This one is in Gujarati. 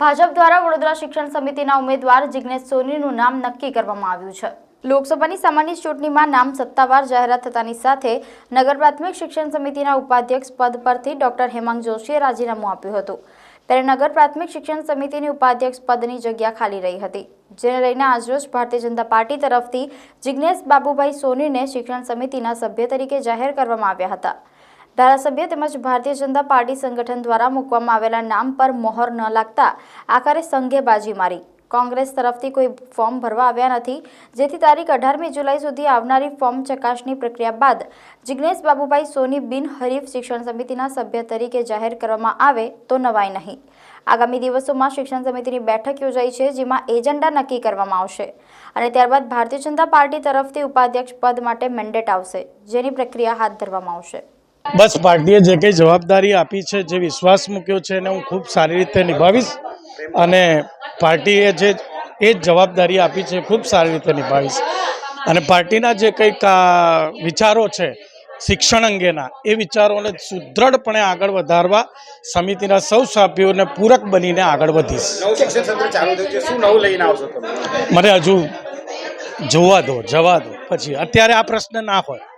ભાજપ દ્વારા વડોદરા શિક્ષણ સમિતિના ઉમેદવાર જિગ્નેશ સોનીનું નામ નક્કી કરવામાં આવ્યું છે. લોકસભાની સામાન્ય ચૂંટણીમાં નામ સત્તાવાર જાહેરાત થતાની સાથે નગર પ્રાથમિક શિક્ષણ સમિતિના ઉપાધ્યક્ષ પદ પરથી ડોક્ટર હેમાંગ જોશીએ રાજીનામું આપ્યું હતું. ત્યારે નગર પ્રાથમિક શિક્ષણ સમિતિની ઉપાધ્યક્ષ પદની જગ્યા ખાલી રહી હતી. જેને લઈને આજરોજ ભારતીય જનતા પાર્ટી તરફથી જિગ્નેશ બાબુભાઈ સોનીને શિક્ષણ સમિતિના સભ્ય તરીકે જાહેર કરવામાં આવ્યા હતા. ધારાસભ્ય તેમજ ભારતીય જનતા પાર્ટી સંગઠન દ્વારા મૂકવામાં આવેલા નામ પર મોહર ન લાગતા આખરે સંઘે બાજી મારી. કોંગ્રેસ તરફથી કોઈ ફોર્મ ભરવા આવ્યા નથી. જેથી તારીખ અઢારમી જુલાઈ સુધી આવનારી ફોર્મ ચકાસણી પ્રક્રિયા બાદ જિગ્નેશ બાબુભાઈ સોની બિનહરીફ શિક્ષણ સમિતિના સભ્ય તરીકે જાહેર કરવામાં આવે તો નવાય નહીં. આગામી દિવસોમાં શિક્ષણ સમિતિની બેઠક યોજાઈ છે, જેમાં એજન્ડા નક્કી કરવામાં આવશે અને ત્યારબાદ ભારતીય જનતા પાર્ટી તરફથી ઉપાધ્યક્ષ પદ માટે મેન્ડેટ આવશે. જેની પ્રક્રિયા હાથ ધરવામાં આવશે. બસ પાર્ટીએ જે કંઈ જવાબદારી આપી છે જે વિશ્વાસ મૂક્યો છે એને હું ખૂબ સારી રીતે નિભાવીશ અને પાર્ટીએ જે એ જ જવાબદારી આપી છે ખૂબ સારી રીતે નિભાવીશ. અને પાર્ટીના જે કંઈક વિચારો છે શિક્ષણ અંગેના એ વિચારોને સુદૃઢપણે આગળ વધારવા સમિતિના સૌ સભ્યોને પૂરક બનીને આગળ વધીશ. મને હજુ જોવા દો જવા દો. પછી અત્યારે આ પ્રશ્ન ના હોય.